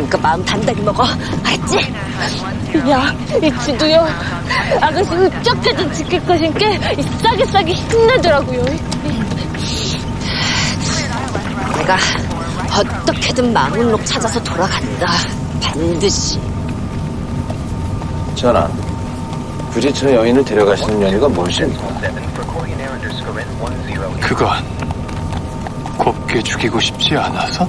그러니까 마음 단단히 먹어. 알지? 야, 이 지도요. 아가씨 어떻게든 지킬 것인 게이 싸게 싸게 힘내더라고요. 내가 어떻게든 마문록 찾아서 돌아간다. 반드시. 전하, 굳이 저 여인을 데려가시는 연유가 무엇입니까? 그건 곱게 죽이고 싶지 않아서?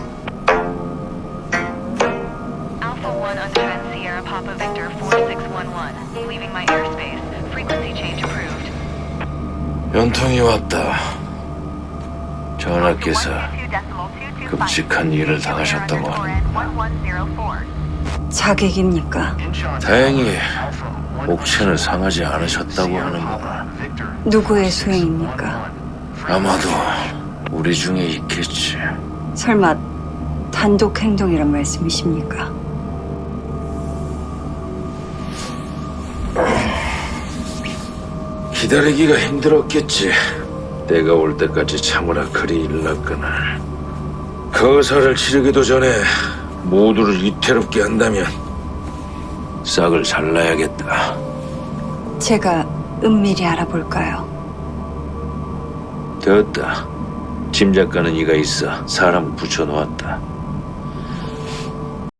Papa Victor 4611. Leaving my airspace. Frequency change approved. 연통이 왔다. 전하께서 끔찍한 일을 당하셨다고 하는 자객입니까? 다행히 옥체는 상하지 않으셨다고 하는구나. 누구의 소행입니까? 아마도 우리 중에 있겠지. 설마 단독 행동이란 말씀이십니까? 기다리기가 힘들었겠지. 때가 올 때까지 참으라 그리 일났거늘. 거사를 치르기도 전에 모두를 위태롭게 한다면 싹을 잘라야겠다. 제가 은밀히 알아볼까요? 되었다. 짐작가는 이가 있어 사람을 붙여놓았다.